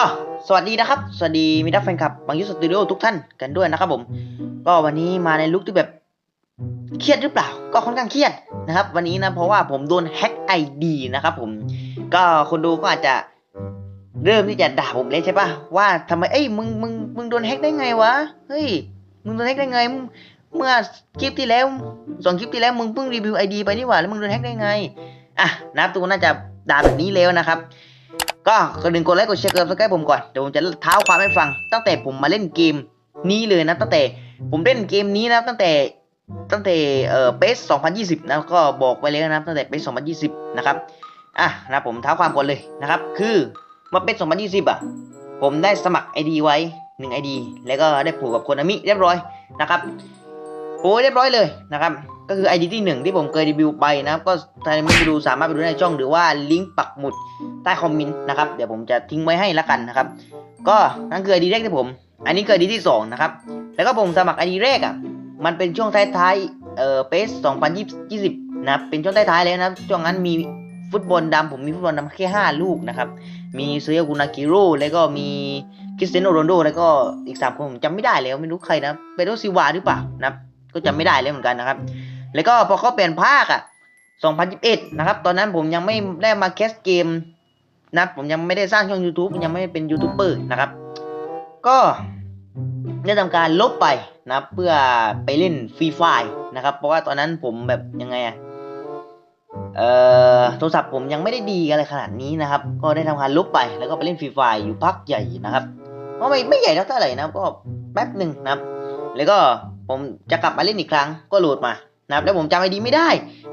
ก็สวัสดีนะครับ สวัสดีมิตรแฟนคลับบางยุสตูดิโอทุกท่านกันด้วยนะครับผม ก็วันนี้มาในลุคที่แบบเครียดหรือเปล่า ก็ค่อนข้างเครียดนะครับ วันนี้นะเพราะว่าผมโดนแฮ็กไอดีนะครับผม ก็คนดูก็อาจจะเริ่มที่จะด่าผมเลยใช่ปะว่าทำไมเอ้ยมึงมึงมึงโดนแฮ็กได้ไงวะเฮ้ยมึงโดนแฮ็กได้ไงมึงเมื่อคลิปที่แล้วสองคลิปที่แล้วมึงเพิ่งรีวิวไอดีไปนี่หว่าแล้วมึงโดนแฮ็กได้ไงอะนะครับทุกคนน่าจะด่าแบบนี้แล้วนะครับ ก็กดหนึ่งกดไลค์กดแชร์กดซับสไครต์ผมก่อนเดี๋ยวผมจะเท้าความให้ฟัง ตั้งแต่ผมมาเล่นเกมนี้เลยนะ ตั้งแต่ผมเล่นเกมนี้นะตั้งแต่ตั้งแต่เอ่อเปส2020 นะก็บอกไปเลยนะตั้งแต่เปส2020 นะครับอะนะผมเท้าความก่อนเลยนะครับ คือมาเปส2020 อะ ผมได้สมัคร ID ไว้ 1 ID แล้วก็ได้ผูกกับคนอามิเรียบร้อยนะครับ โอ้เรียบร้อยเลยนะครับ ก็คือ ID ที่หนึ่งที่ผมเคยรีวิวไปนะครับ ก็ถ้าไม่ไปดูสามารถไปดูในช่องหรือว่าลิงก์ปักหมุดใต้คอมเมนต์นะครับ เดี๋ยวผมจะทิ้งไว้ให้ละกันนะครับ ก็นั่นคือไอดีแรกที่ผม อันนี้คือไอดีที่สองนะครับ แล้วก็ผมสมัครไอดีแรกอะ มันเป็นช่วงท้ายๆ เอ่อเปส2020นะครับ เป็นช่วงท้ายๆเลยนะครับ ช่วงนั้นมีฟุตบอลดำผมมีฟุตบอลดำแค่ 5 ลูกนะครับ มีเซโยกุนากิโร่แล้วก็มีคริสเตียโนโรนโดแล้วก็อีก 3 คนผมจำไม่ได้แล้วไม่รู้ใครนะเปโดซิวาหรือเปล่านะครับ ก็จำไม่ได้แล้วเหมือนกันนะครับ แล้วก็พอเขาเปลี่ยนภาคอะ 2021 นะครับ ตอนนั้นผมยังไม่ได้มาแคสเกมนะผมยังไม่ได้สร้างช่อง YouTube ยังไม่เป็นยูทูบเบอร์นะครับ ก็ได้ทำการลบไปนะเพื่อไปเล่นฟรีไฟนะครับ เพราะว่าตอนนั้นผมแบบยังไงอะเอ่อโทรศัพท์ผมยังไม่ได้ดีอะไรขนาดนี้นะครับ ก็ได้ทำการลบไปแล้วก็ไปเล่นฟรีไฟอยู่พักใหญ่นะครับก็ไม่ไม่ใหญ่เท่าไหร่นะก็แป๊บหนึ่งนะครับ แล้วก็ ผมจะกลับมาเล่นอีกครั้งก็โหลดมานะครับแล้วผมจำไอดีไม่ได้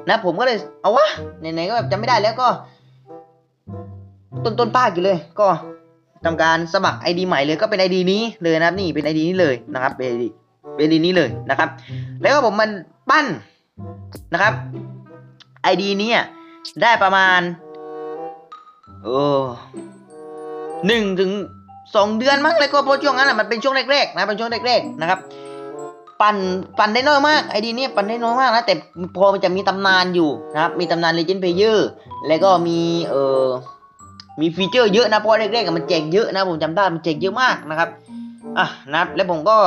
นะผมก็เลยเอาวะไหนๆก็แบบจำไม่ได้แล้วก็ต้นต้นป้ากอยู่เลย ก็ทำการสมัคร ID ใหม่เลยก็เป็น ID นี้เลยนะครับ นี่เป็น ID นี้เลยนะครับเป็น ID เป็น ID นี้เลยนะครับ แล้วก็ผมมันปั้นนะครับ ID นี้อะได้ประมาณเออหนึ่งถึงสองเดือนมั้งแล้วก็เพราะช่วงนั้นอะมันเป็นช่วงแรกๆนะเป็นช่วงแรกๆนะครับ ปั่นปั่นได้น้อยมากไอดีเนี้ปั่นได้น้อยมากนะแต่พอมันจะมีตำนานอยู่นะครับมีตำนาน Legend Player แล้วก็มีเออมีฟีเจอร์เยอะนะเพราะแรกๆมันแจกเยอะนะผมจำได้มันแจกเยอะมากนะครับอะนะครับแล้วผมก็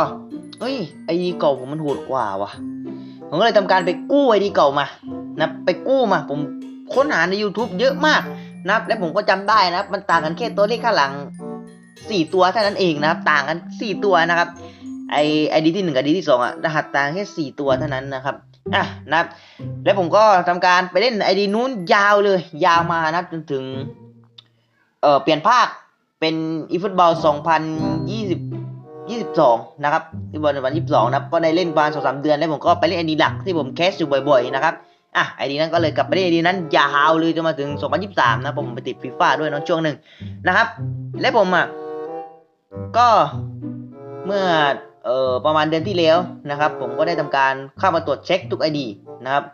เฮ้ยไอดีเก่าผมมันโหดกว่าวะผมก็เลยทำการไปกู้ไอดีเก่ามานะไปกู้มาผมค้นหาใน YouTube เยอะมากนะครับแล้วผมก็จำได้นะครับมันต่างกันแค่ตัวเลขข้างหลังสี่ตัวเท่านั้นเองนะครับ ต่างกันสี่ตัวนะครับ ไอไอดีที่หนึ่งกับดีที่สองอะรหัสต่างแค่สี่ตัวเท่านั้นนะครับอะนะครับ แล้วผมก็ทำการไปเล่นไอดีนู้นยาวเลย ยาวมานะจนถึงเอ่อเปลี่ยนภาคเป็นอีฟุตบอล2020 22นะครับอีฟุตบอล2022นะครับก็ได้เล่นประมาณสองสามเดือนแล้วผมก็ไปเล่นไอดีหลักที่ผมแคสอยู่บ่อยๆนะครับอะไอดีนั้นก็เลยกลับไปเล่นไอดีนั้นยาวเลยจนมาถึง 2023 นะผมไปติดฟีฟ่าด้วยเนะช่วงหนึ่งนะครับ และผมอะก็เมื่อ เอ่อประมาณเดือนที่แล้วนะครับ ผมก็ได้ทำการเข้ามาตรวจเช็คทุก ID นะครับ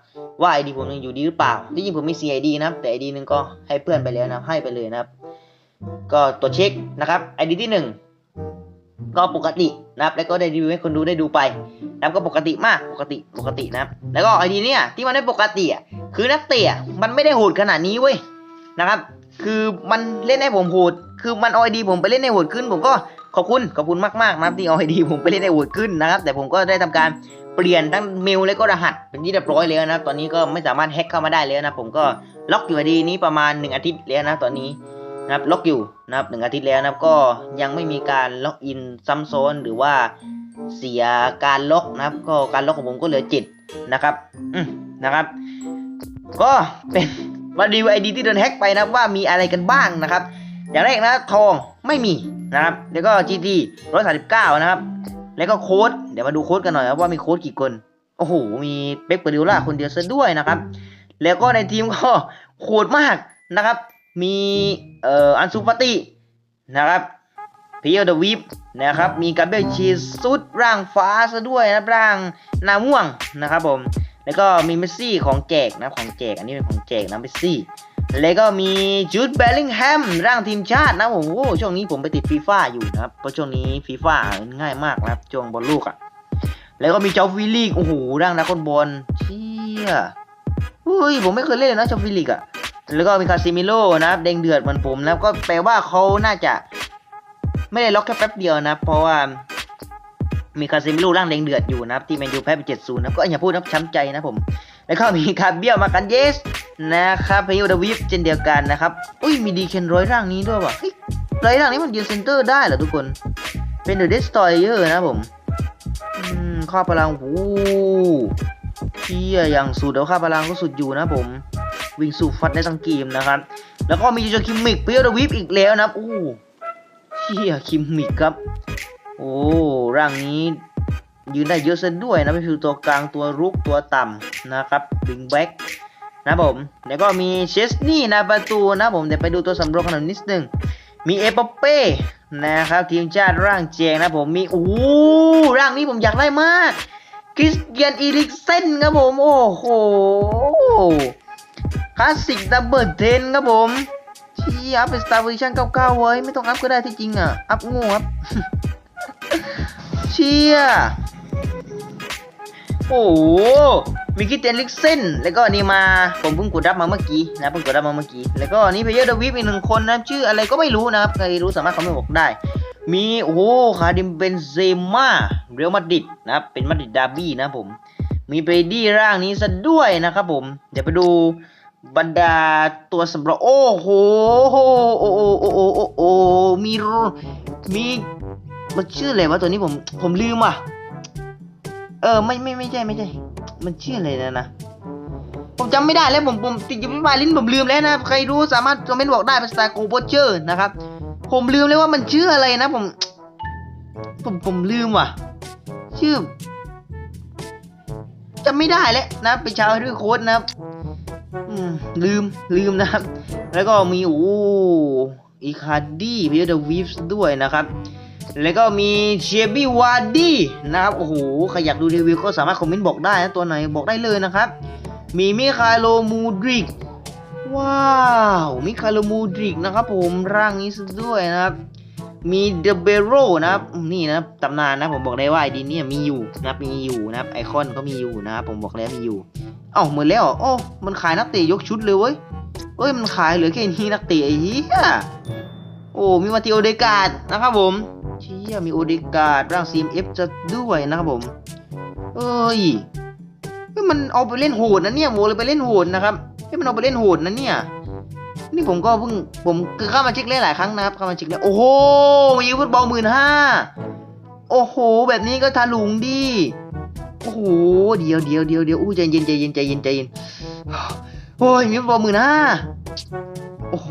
ว่า ID ผมยังอยู่ดีหรือเปล่าที่จริงผมมี 4 ID นะครับแต่ ID หนึ่งก็ให้เพื่อนไปแล้วนะให้ไปเลยนะครับ ก็ตรวจเช็คนะครับ ID ที่ 1 ก็ปกตินะครับ แล้วก็ได้รีวิวให้คนดูได้ดูไปนะครับก็ปกติมากปกติปกตินะครับ แล้วก็ ID เนี่ยที่มันไม่ปกติอะคือนักเตะมันไม่ได้โหดขนาดนี้เว้ยนะครับ คือมันเล่นให้ผมโหดคือมันเอา ID ผมไปเล่นให้โหดขึ้นผมก็ ขอบคุณขอบคุณมากๆนะครับที่เอา ID ผมไปเล่นให้โหดขึ้นนะครับ แต่ผมก็ได้ทำการเปลี่ยนทั้งเมลและก็รหัสเป็นที่เรียบร้อยแล้วนะครับ ตอนนี้ก็ไม่สามารถแฮ็กเข้ามาได้แล้วนะผมก็ล็อกอยู่ ID นี้ประมาณ 1 อาทิตย์แล้วนะตอนนี้นะครับล็อกอยู่นะครับหนึ่งอาทิตย์แล้วนะครับก็ยังไม่มีการล็อกอินซ้ำซ้อนหรือว่าเสียการล็อกนะครับ ก็การล็อกของผมก็เหลือเจ็ดนะครับอืมนะครับ ก็เป็นมาดีไอดีที่โดนแฮ็กไปนะครับว่ามีอะไรกันบ้างนะครับ อย่างแรกนะทองไม่มีนะครับ แล้วก็ GT 139 นะครับ แล้วก็โค้ดเดี๋ยวมาดูโค้ดกันหน่อยครับว่ามีโค้ดกี่คน โอ้โห มีเป๊กเปอริโอล่าคนเดียวซะด้วยนะครับ แล้วก็ในทีมก็โหดมากนะครับ มีเอ่ออันซูฟาตินะครับพีเอลเดวิฟนะครับ มีกาเบลชีซุดร่างฟ้าซะด้วยนะร่างนาม่วงนะครับผม แล้วก็มีเมสซี่ของแจกนะของแจก อันนี้เป็นของแจกนะเมสซี่ แล้วก็มีจูดเบลลิงแฮมร่างทีมชาตินะผมโอ้ช่วงนี้ผมไปติดฟีฟ่าอยู่นะครับเพราะช่วงนี้ฟีฟ่าง่ายมากนะครับช่วงบอลลูกอะ่ะแล้วก็มีเจ้าฟิลิกโอ้โหร่างนักบอลเชี่ยเฮ้ยผมไม่เคยเล่นเลยนะเจ้าฟิลิกอะ่ะแล้วก็มีคาซิมิโร่นะครับแดงเดือดเหมือนผมนะก็แปลว่าเขาน่าจะ ไม่ได้ล็อกแค่แป๊บเดียวนะ เพราะว่ามีคาเซมิโร่ร่างแดงเดือดอยู่นะครับที่แมนยูแพ้ไปเจ็ดศูนย์นะก็อย่าพูดนะช้ำใจนะผม แล้วก็มีคาเบียวมากันเยส นะครับพายุดวิฟเช่นเดียวกันนะครับ อุ้ยมีดีเคนร้อยร่างนี้ด้วยว่ะเฮ้ยร้อยร่างนี้มันยืนเซนเตอร์ได้เหรอทุกคน เป็นเดอะเดสตอยเยอร์นะผมข้าพลังโอ้เที่ยอย่างสุดแล้วข้าพลังก็สุดอยู่นะผม วิ่งสู่ฟัดได้ทั้งเกมนะครับ แล้วก็มีโจคิมมิกเปียวดวิฟอีกแล้วนะอู้เที่ยคิมมิกครับ โอ้ร่างนี้ยืนได้เยอะซะด้วยนะไม่คือตัวกลางตัวรุกตัวต่ำนะครับบิงแบ็ก นะผมแล้วก็มีเชสนี่นะประตูนะผมเดี๋ยวไปดูตัวสำรองขนาดนิดนึงมีเอปเป้นะครับทีมชาติร่างแจงนะผมมีโอ้ร่างนี้ผมอยากได้มากคริสเตียนอีริกเซนครับผมโอ้โหคลาสสิกดับเบิลเทนครับผมที่อัพเป็นสตาร์เวอร์ชัน99ไว้ไม่ต้องอัพก็ได้ที่จริงอะอัพง่ครับเชีย โอ้โหมีคิดเตียนลิกเซนแล้วก็นี่มาผมเพิ่งกดรับมาเมื่อกี้นะเพิ่งกดรับมาเมื่อกี้ แล้วก็นี่เพเยอร์เดวิฟอีกหนึ่งคนนะชื่ออะไรก็ไม่รู้นะครับใครรู้สามารถคอมเมนต์บอกได้ มีโอ้โหคาดิมเบนเซม่าเรอัลมาดริดนะครับเป็นมาดริดดาร์บี้นะผมมีเบรดี้ร่างนี้ซะด้วยนะครับผม เดี๋ยวไปดูบรรดาตัวสำรองโอ้โหโอ้โหโอ้โหโอ้โหหมีรูมีมันชื่ออะไรวะตัวนี้ผมผมลืมอะ เออไม่ไม่ไม่ใช่ไม่ใช่ มันชื่ออะไรนะนะผมจำไม่ได้แล้วผมผมติดอยู่ที่ปลาลิ้นผมลืมแล้วนะใครรู้สามารถคอมเมนต์บอกได้เป็นสไตล์โกโบเชอร์นะครับ ผมลืมเลยว่ามันชื่ออะไรนะผม ผมผมลืมว่ะ ชื่อจำไม่ได้แล้วนะ ไปชาวด้วยโค้ดนะครับอืมลืมลืมนะครับ แล้วก็มีโอ้อีคาร์ดี้พีเดอร์วีฟส์ด้วยนะครับ แล้วก็มีเชบี้วาร์ดี้นะครับ โอ้โห ใครอยากดูรีวิวก็สามารถคอมเมนต์บอกได้นะ ตัวไหนบอกได้เลยนะครับ มีมิคาโลมูดริก ว้าว มิคาโลมูดริกนะครับผมร่างนี้ซะด้วยนะครับ มีเดเบโรนะครับ นี่นะตำนานนะผมบอกได้ว่าไอดีเนี่ยมีอยู่นะมีอยู่นะครับไอคอนก็มีอยู่นะครับผมบอกแล้วมีอยู่เอ้าเหมือนแล้วอโอ้มันขายนักเตะยกชุดเลยเว้ยเอ้ยมันขายเหลือแค่นี้นักเตะไอ้เหี้ยโอ้มีมาติโอเดกาดนะครับผม เชี่ยมีโอเดการ์ดร่าง CMF จะด้วยนะครับผม เอ้ยเฮ้ยมันเอาไปเล่นโหดนะเนี่ยโมเลยไปเล่นโหดนะครับเฮ้ยมันเอาไปเล่นโหดนะเนี่ย นี่ผมก็เพิ่งผมคือเข้ามาเช็คเล่นหลายครั้งนะครับเข้ามาเช็คเล่นโอ้โหยิงฟุตบอลหมื่นห้าโอ้โห แบบนี้ก็ทะลุงดิโอ้โหเดียวเดียวเดียวเดียวอู้ใจเย็นใจเย็นใจเย็นใจเย็นโอ้ยมีฟุตบอลหมื่นห้าโอ้โห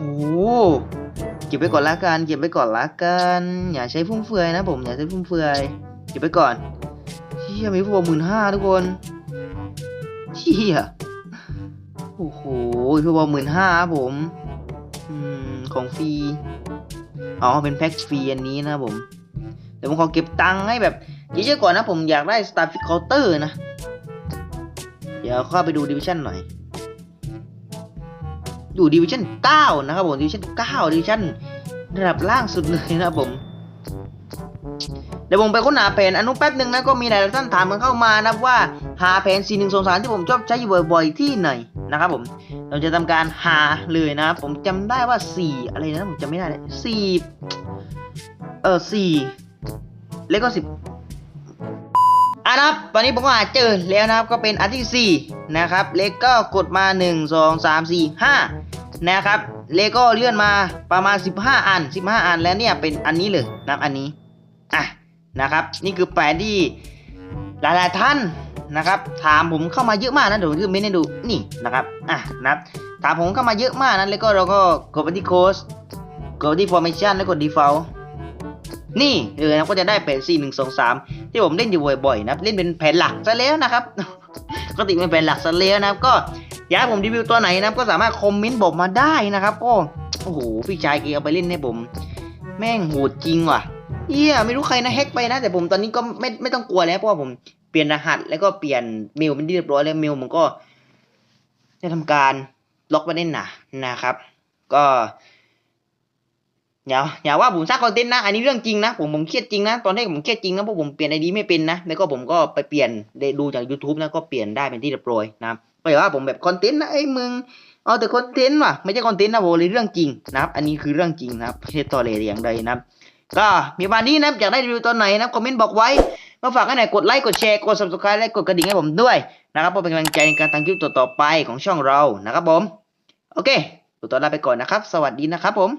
เก็บไปก่อนละกัน เก็บไปก่อนละกัน อย่าใช้ฟุ่มเฟือยนะผม อย่าใช้ฟุ่มเฟือย เก็บไปก่อนเชี่ยมีพวกหมื่นห้าทุกคนเชี่ยโอ้โหพวกหมื่นห้าผมอืมของฟรี อ๋อ เป็นแพ็กฟรีอันนี้นะผม เดี๋ยวผมขอเก็บตังค์ให้แบบเยอะๆก่อนนะผมอยากได้ Star Fit Counter นะ เดี๋ยวเข้าไปดูดิวิชั่นหน่อย อยู่ดิวิชั่น9นะครับผมดิวิชั่น9ดิวิชั่นระดับล่างสุดเลยนะครับผมเดี๋ยวผมไปค้นหาแผนอนุแป๊บหนึ่งนะก็มีหลายท่านถามกันเข้ามานะครับว่าหาแผน4 1 2 3ที่ผมชอบใช้อยู่บ่อยๆที่ไหนนะครับผมเราจะทำการหาเลยนะผมจำได้ว่า 4 อะไรนะผมจำไม่ได้เลย4เออ4แล้วก็10 อะนะครับตอนนี้ผมก็หาเจอแล้วนะครับก็เป็นอันที่4นะครับเลขก็กดมา 1 2 3 4 5นะครับเลโก้เลื่อนมาประมาณ 15 อัน 15 อันแล้วเนี่ยเป็นอันนี้เลยนะครับอันนี้อะนะครับ นี่คือแผนที่หลายๆท่านนะครับ ถามผมเข้ามาเยอะมากนะเดี๋ยวผมจะไม่ได้ดูนี่นะครับอะนะครับถามผมเข้ามาเยอะมากนะแล้วก็เราก็กดไปที่โค้ดกดไปที่ formation แล้วกด default นี่เออนะก็จะได้แผน4 1 2 3 ที่ผมเล่นอยู่บ่อยๆนะเล่นเป็นแผนหลักซะแล้วนะครับปกติเป็นแผนหลักซะแล้วนะครับ ก็อยากผมรีวิวตัวไหนนะก็สามารถคอมเมนต์บอกมาได้นะครับก็โอ้โหพี่ชายเกีเอาไปเล่นให้ผม แม่งโหดจริงว่ะเฮียไม่รู้ใครนะแฮกไปนะแต่ผมตอนนี้ก็ไม่ไม่ต้องกลัวแล้วเพราะว่าผมเปลี่ยนรหัส แล้วก็เปลี่ยนเมลเป็นที่เรียบร้อยแล้วเมลผมก็จะทำการล็อกไว้แน่นหนานะครับ ก็ อย่าอย่าว่าผมสร้างคอนเทนต์นะ อันนี้เรื่องจริงนะ ผมผมเครียดจริงนะ ตอนแรกผมเครียดจริงนะเพราะผมเปลี่ยนไอดีไม่เป็นนะ แล้วก็ผมก็ไปเปลี่ยนได้ดูจาก YouTube นะก็เปลี่ยนได้เป็นที่เรียบร้อยนะครับก็อย่าว่าผมแบบคอนเทนต์นะไอ้มึงเอาแต่คอนเทนต์ว่ะไม่ใช่คอนเทนต์นะโวเลยเรื่องจริงนะครับ อันนี้คือเรื่องจริงนะครับไม่ใช่ตอเลยอย่างใดนะครับก็มีประมาณนี้นะอยากได้รีวิวตอนไหนนะครับคอมเมนต์บอกไว้มาฝากกันหน่อยกดไลค์กดแชร์กด subscribe และกดกระดิ่งให้ผมด้วยนะครับเพื่อเป็นกำลังใจในการทำคลิปต่อๆไปของช่องเรานะครับผม โอเคตัวลาไปก่อนนะครับ สวัสดีนะครับผม